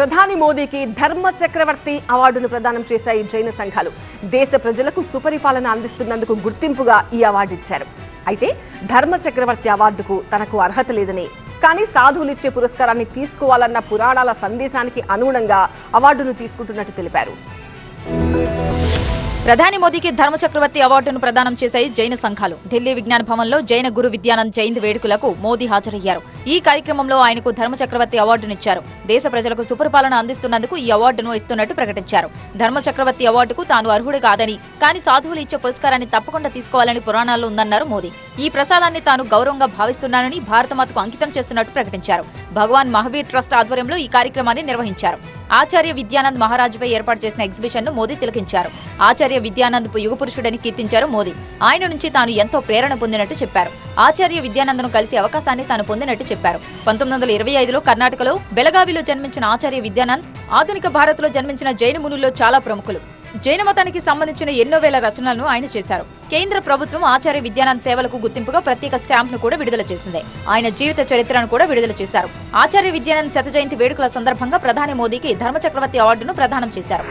ప్రధాని మోదీకి ధర్మ చక్రవర్తి అవార్డును ప్రదానం చేశాయి జైన సంఘాలు. దేశ ప్రజలకు సుపరిపాలన అందిస్తున్నందుకు గుర్తింపుగా ఈ అవార్డు ఇచ్చారు. అయితే ధర్మ చక్రవర్తి అవార్డుకు తనకు అర్హత లేదని కానీ సాధువులు ఇచ్చే పురస్కారాన్ని తీసుకోవాలన్న పురాణాల సందేశానికి అనుగుణంగా అవార్డును తీసుకుంటున్నట్టు తెలిపారు. ప్రధాని మోదీకి ధర్మ చక్రవర్తి అవార్డును ప్రదానం చేశాయి జైన సంఘాలు. ఢిల్లీ విజ్ఞాన భవన్లో జైన గురు విద్యానంద్ జయంతి వేడుకలకు మోదీ హాజరయ్యారు. ఈ కార్యక్రమంలో ఆయనకు ధర్మ చక్రవర్తి అవార్డునిచ్చారు. దేశ ప్రజలకు సుపరిపాలన అందిస్తున్నందుకు ఈ అవార్డును ఇస్తున్నట్టు ప్రకటించారు. ధర్మ చక్రవర్తి అవార్డుకు తాను అర్హుడు కాదని కానీ సాధువులు ఇచ్చే పురస్కారాన్ని తప్పకుండా తీసుకోవాలని పురాణాల్లో ఉందన్నారు మోదీ. ఈ ప్రసాదాన్ని తాను గౌరవంగా భావిస్తున్నానని భారతమాతకు అంకితం చేస్తున్నట్టు ప్రకటించారు. భగవాన్ మహావీర్ ట్రస్ట్ ఆధ్వర్యంలో ఈ కార్యక్రమాన్ని నిర్వహించారు. ఆచార్య విద్యానంద్ మహారాజుపై ఏర్పాటు చేసిన ఎగ్జిబిషన్ను మోదీ తిలకించారు. ఆచార్య విద్యానంద్ యుగపురుషుడని కీర్తించారు మోదీ. ఆయన నుంచి తాను ఎంతో ప్రేరణ పొందినట్టు చెప్పారు. ఆచార్య విద్యానందను కలిసి అవకాశాన్ని తాను పొందినట్టు చెప్పారు. పంతొమ్మిది వందల ఇరవై ఐదులో కర్ణాటకలో బెలగావిలో జన్మించిన ఆచార్య విద్యానంద్ ఆధునిక భారత్లో జన్మించిన జైన మునుల్లో చాలా ప్రముఖులు. జైన మతానికి సంబంధించిన ఎన్నో వేల రచనలను ఆయన చేశారు. కేంద్ర ప్రభుత్వం ఆచార్య విద్యానంద్ సేవలకు గుర్తింపుగా ప్రత్యేక స్టాంప్ను కూడా విడుదల చేసింది. ఆయన జీవిత చరిత్రను కూడా విడుదల చేశారు. ఆచార్య విద్యానంద్ శత జయంతి వేడుకల సందర్భంగా ప్రధాని మోదీకి ధర్మ చక్రవర్తి అవార్డును ప్రదానం చేశారు.